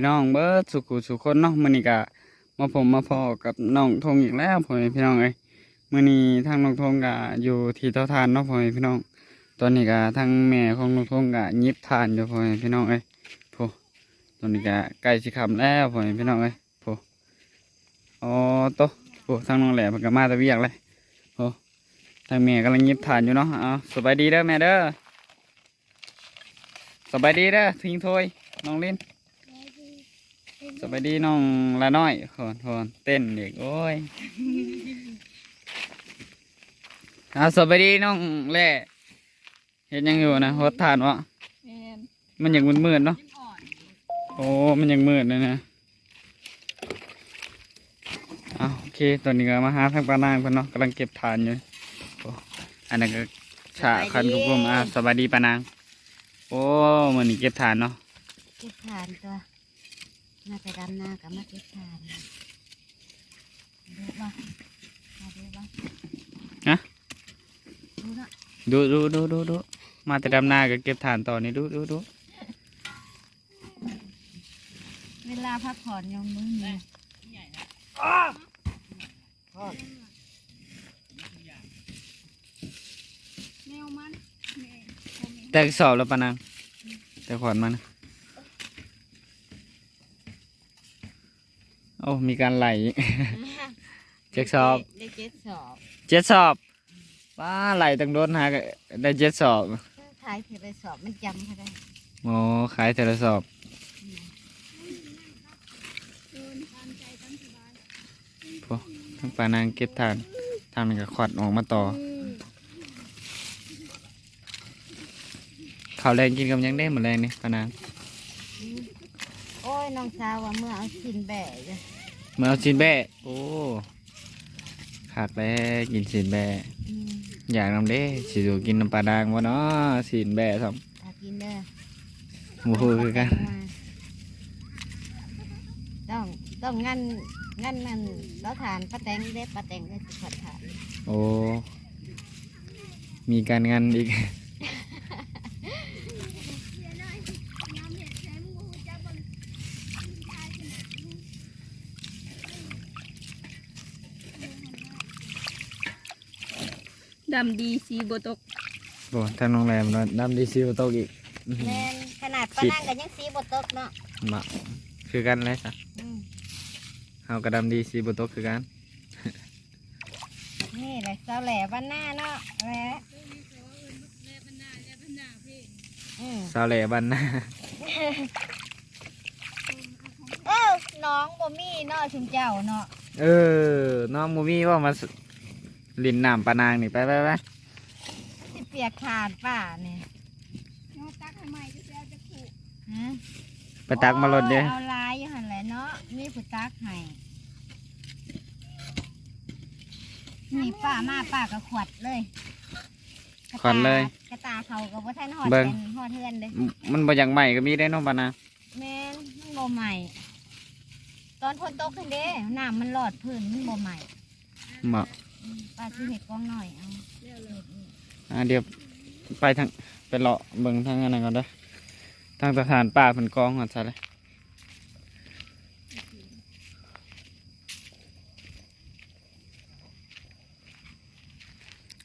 พี่น้องเบิร์ดสุขุสุขคนเนาะมือนี้ก็มาผมมาพอกับน้องทงอีกแล้วผมพี่น้องเอ้ยมื้อนี้ทางน้องทงก็อยู่ที่เตาถ่านเนาะผมพี่น้อง ตอนนี้ก็ทางแม่ของน้องทงก็หยิบถ่านอยู่ผมพี่น้องเอ้ยโพตอนนี้ก็ใกล้สิคำแล้วผมพี่น้องเอ้ยโพอ๋อโตโพทางน้องแหล่เพิ่นก็มาตะเวียกเลยโพทางแม่กำลังยิบถ่านอยู่เนาะเอาสบายดีเด้อแม่เด้อสบายดีเด้อทิ้งถ้วยน้องลิน สบายดีน้องละน้อยขอนขอนเต้นเด็กโอ้ยเอาสบายดีน้องแล่เห็นยังอยู่นะหดทานวะแม่นมันยังมืดๆเนาะยิ้มอ่อนโอ้มันยังมืดเลยนะเอาโอเคตอนนี้ก็มาหาทางปานางเพิ่นเนาะกำลังเก็บทานอยู่โอ้อันนั้นก็ฉะคันกุกุมอะสบายดีปานางโอ้มันนี่เก็บทานเนาะเก็บทานตัว มาไปดำนากับมาเก็บทานดูบ้างมาดูบ้างฮะดูเนาะดูดูดูดูดูมาแต่ดำนาก็เก็บฐานต่อนี่ดูดูดูเวลาพักผ่อนยังมึงมีแมวมันแม่แต่สอบแล้วปะนางแต่ขวานมันโอ้มีการไหลเจ็ดสอบ ได้เจ็ดสอบเจ็ดสอบว้าไหลตั้งโดนหาก็ได้เจ็ดสอบขายเทไปสอบมันจำเขาได้โอ้ขายแต่ละสอบโอ้ทั้งปานางเก็บฐานทางนี้ก็ขวัดออกมาต่อข้าวแรงกินกับหยังได้หมดแรงนี่ปานาง โอ้ยน้องสาวว่าเมื่อเอาสินแบะจ้ะเมื่อเอาสินแบะโอ้ขาดแล้วกินสินแบะอืมอยากนำเด้สิอยู่กินน้ำปลาดางวะเนาะสินแบะทถ้ากินเด้อำหมูคือกันต้องต้องงั้นงั้นนั่นเราทานป้าแตงเด้ป้าแตงได้สุขทานโอ้มีการงานอีก ดำดีสีโบตกโอ้ทางโรงแรมเนาะน้ำดีซิวโตกอีกอื้อหือแม่นขนาดป้านั่งก็ยังสีบตกเนาะมาคือกันเลยสะอืมเฮากระดำดีซีบุโตกคือกัน นี่แหละเสาแหล่บ้านหน้าเนาะแหละอืมสาวแหล่บันนะเออน้องบ่มีเนาะชุมเจ้าเนาะ เออ น้องมูมี่ว่ามาส ลินน้ำปานางนี่ไปไปไปสิเปียกขาดป่าเนี่ยน้องตักทำไมจะเอาจะขู่ฮะไปตักมาลดเด้โอ้ยเอาลายอยู่หันแหละเนาะมีผู้ตักให้นี่ป้ามาป้าก็ขวดเลยกระตาขวัญเลย กระตาเขาก็บ่ทันหอดเบิ่ง เป็นหอดเทือนเลยมมันบ่อย่างใหม่ก็มีได้เน้องปานางแม่นมันบ่ใหม่ ตอนฝนตกขึ้นเด้น้ำมันหลอดพื้นมันบ่ใหม่ เหมาะอืม ป้าสิเห็ดกองหน่อยเอาอ่าเดี๋ยวไปทางไปเลาะเบิ่งทางอันนั้นก่อนเด้อทางสถานป่าเพิ่นกองก่อนซะเลย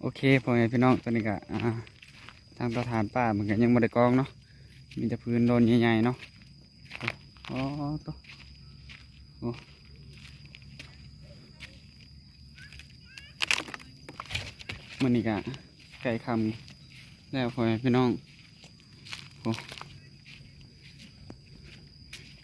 โอเคพ่อแม่พี่น้องตอนนี้ก็อ่าทางสถานป่าเหมันก็ยังบ่ได้กองเนาะมีแต่พื้นโดนใหญ่ๆเนาะโอ้ตัวโอ้ มันนี่ก็ไก่คำแล้วพ่อแม่พี่น้องโอ้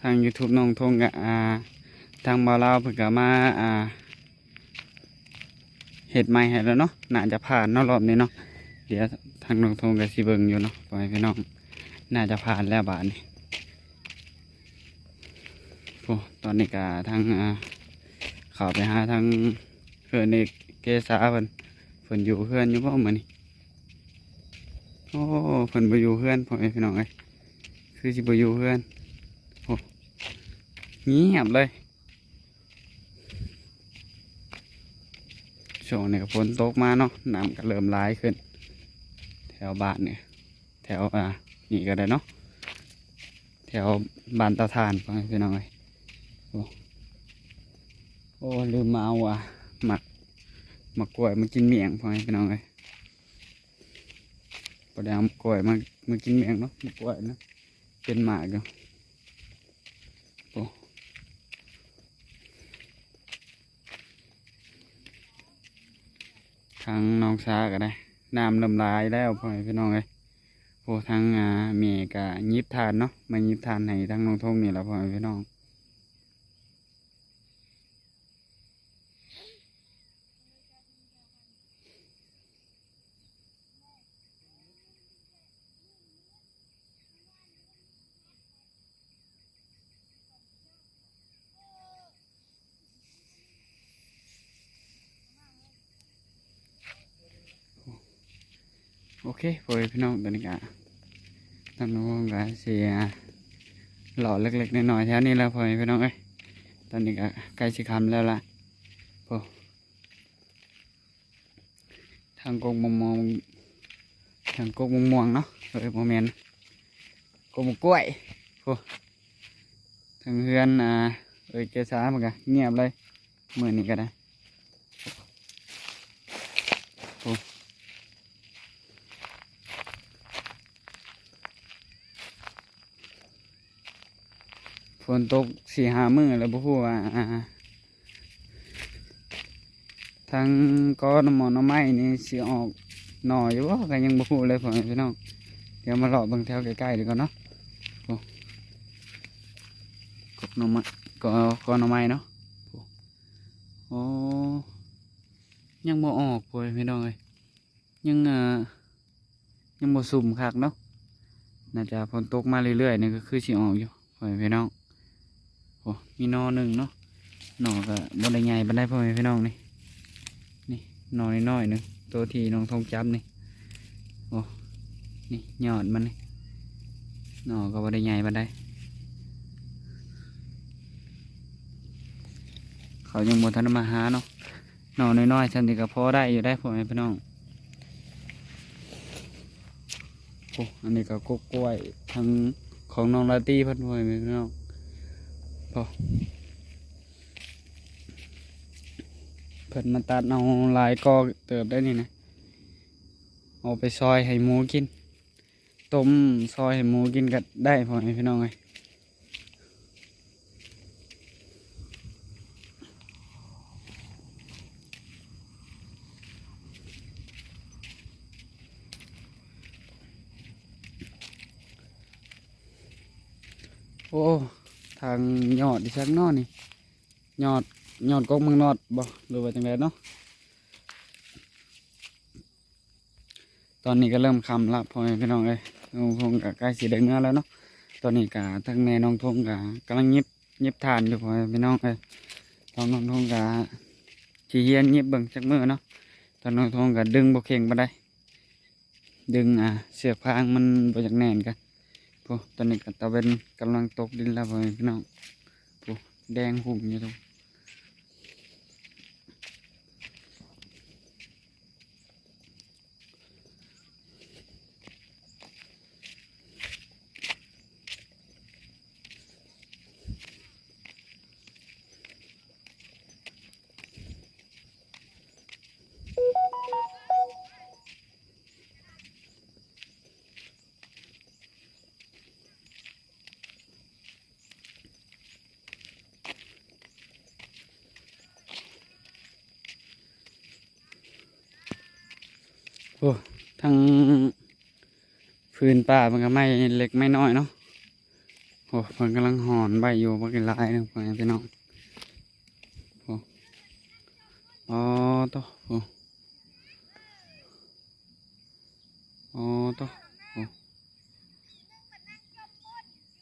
ทาง YouTube น้องทงกะอ่าทางบาลาวเพิ่นก็มาอ่าเห็ดใหม่ให้แล้วเนาะน่าจะผ่านเนาะรอบนี้เนาะเดี๋ยวทางน้องทงกับซีเบิงอยู่เนาะพ่อแม่พี่น้องน่าจะผ่านแล้วบาทนี้โอ้ตอนนี้ก็ทางอ่าเข้าไปหาทางเพื่อนเอกเกษาเพิ่น พิ่นอยู่เพื่อนอยู่บ่มื้อนี้โอ้เพิ่นบ่อยู่เพื่อนพ่อแม่พี่น้องเอ้ยคือสิบ่อยู่เพื่อนโอ้เงียบเลยช่วงนี้ฝนตกมาเนาะน้ำก็เริ่มร้ายขึ้น แถวบ้านเนี่ย แถวอ่านี่ก็ได้เนาะแถวบ้านตาถ่านพ่อแม่พี่น้องเอ้ยโอ้ลืมมาเอาอะหมัก มักกล้วยมากินเมี่ยงพ่อแม่พี่น้องเอ้ยพอได้เอากล้วยมามากินเมี่ยงเนาะหมักกล้วยเนาะเป็นหมากอยู่โอ้ทางน้องชาก็ได้น้ำลำลายแล้วพ่อแม่พี่น้องเอ้ยโอ้ทางอ่าเมียกะยิบทานเนาะมายิบทานให้ทางน้องทงนี่แหละพ่อแม่พี่น้อง โอเคพอแม่พี่น้องตอนนี้กะทางน้องทงกะเสียหล่อเล็กๆน้อยๆแถวนี้แล้วพอแม่พี่น้องเอ้ยตอนนี้กะใกล้สิคำแล้วล่ะโอ้ทางกงมองมองทางกงมองมองเนาะเอ้ยโมเมนกงกล้วยโอ้ทางเฮือนอ่าเอ้ยเกษาเหมือนกันเงียบเลยมือนี้ก็ได้ ฝ นตกสี่หามือแล้วบ่ฮู้ว่าอ่าทางก้อนหมอนน่อไม้นี่สิออกหน่ออยู่บ่ก็ยังบู๋เลยผมพี่น้องเดี๋ยวมาเลาะเบิ่งแถวใกล้ๆดีกว่าเนาะโอ้กบหน่อไม้ก็ก้อนน่อไม้เนาะโอ้โอ้ยังบ่ออกพ่อแม่พี่น้องเอ้ยยังอ่อยังบ่สุ่มคักเนาะน่าจะฝนตกมาเรื่อยๆนี่ก็คือสิออกอยู่พี่น้อง โอ้มีหนอหนึ่งเนาะหนอก็บนได้ใหญ่บันไดพ่อแม่พี่น้องนี่นี่หนอน้อยหนึ่งตัวที่น้องทงจับนี่โอ้นี่ยอดมันนี่หนอก็บนได้ใหญ่บันไดเขายังบนทันมาหาเนาะหนอน้อยๆฉันที่ก็พอได้อยู่ได้พ่อแม่พี่น้องโอ้อันนี้ก็กกล้วยทางของน้องลาตี้พันพ่อแม่พี่น้อง พอเพิ่นมาตัดเอาลายกอเติบได้นี่นะ เอาไปซอยให้หมูกิน ต้มซอยให้หมูกินก็ได้พอไหมพี่น้องไงโอ้ ทาง ยอดดิฉันเนอนี่ยอดยอดกงมืองนอดบ่หรือว่าจังไดเนาะตอนนี้ก็เริ่มคำละพ่อพี่น้องเอ้ยน้องทงกับใกล้สีแดงเนื้อแล้วเนาะตอนนี้กะทั้งแม่น้องทงกะกำลังยิบยิบทานอยู่พ่อพี่น้องเอ้ยตอนน้องทงกะชี้เฮียนยิบเบิ่งจักมือเนาะตอนน้องทงกะดึงบ่เข่งบ่ได้ ดึงอ่าเสือกพางมันบ่จากแน่นกันพวกตอนนี้ก็ตะเวนกำลังตกดินแล้วพ่อพี่น้อง แดงหุ่มอยู่ตรง อ้ทั้งพื้นป่ามันก็ไม่เล็กไม่น้อยเนาะโอ้มันกำลังหอนใบอยู่มันก็ลายนึงพ่อแม่พี่น้องโอ้อ๋อต่อโอ้อ๋อต่อโอ้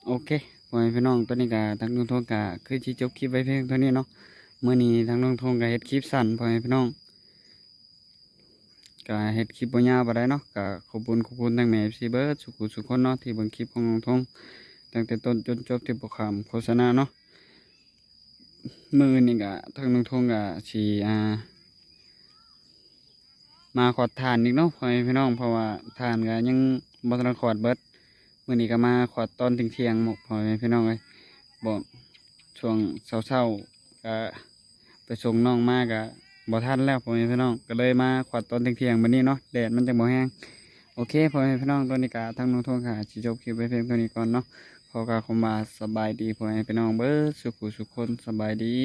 โอเคพ่อแม่พี่น้องตอนนี้ก็ทางลุงทงก็คือจีจบคลิปไว้เพียงเท่านี้เนาะเมื่อนี้ทางลุงทงก็เฮ็ดคลิปสั้นพ่อแม่พี่น้อง ก็เฮ็ดคลิปบ่ยาวบ่ได้เนาะก็ขอบคุณขอบคุณทั้งแม่ FC เบิร์ดสุขุสุคนเนาะที่เบิ่งคลิปของน้องทงตั้งแต่ต้นจนจบที่บ่ขามโฆษณาเนาะมื้อนี้ก็ทางน้องทงก็สิอ่ามาขอทานอีกเนาะพ่อแม่พี่น้องเพราะว่าทานก็ยังบ่ทันขอดเบิดมมื้อนี้ก็มาขอดตอนถึงเที่ยงหมกพ่อแม่พี่น้องเอ้ยบ่ช่วงเช้าๆก็ไปส่งน้องมาก็ บ่ทันแล้วพ่อแม่พี่น้องก็เลยมาขอดตอนถึงเที่ยงๆวันนี้เนาะแดดมันจะบ่แห้งโอเคพ่อแม่พี่น้องตอนนี้ก็ทางน้องทงค่ะสิจบคลิปไว้เพียงเท่านี้ก่อนเนาะขอกาคำว่าสบายดีพ่อแม่พี่น้องเบิดสุขุสุขคนสบายดี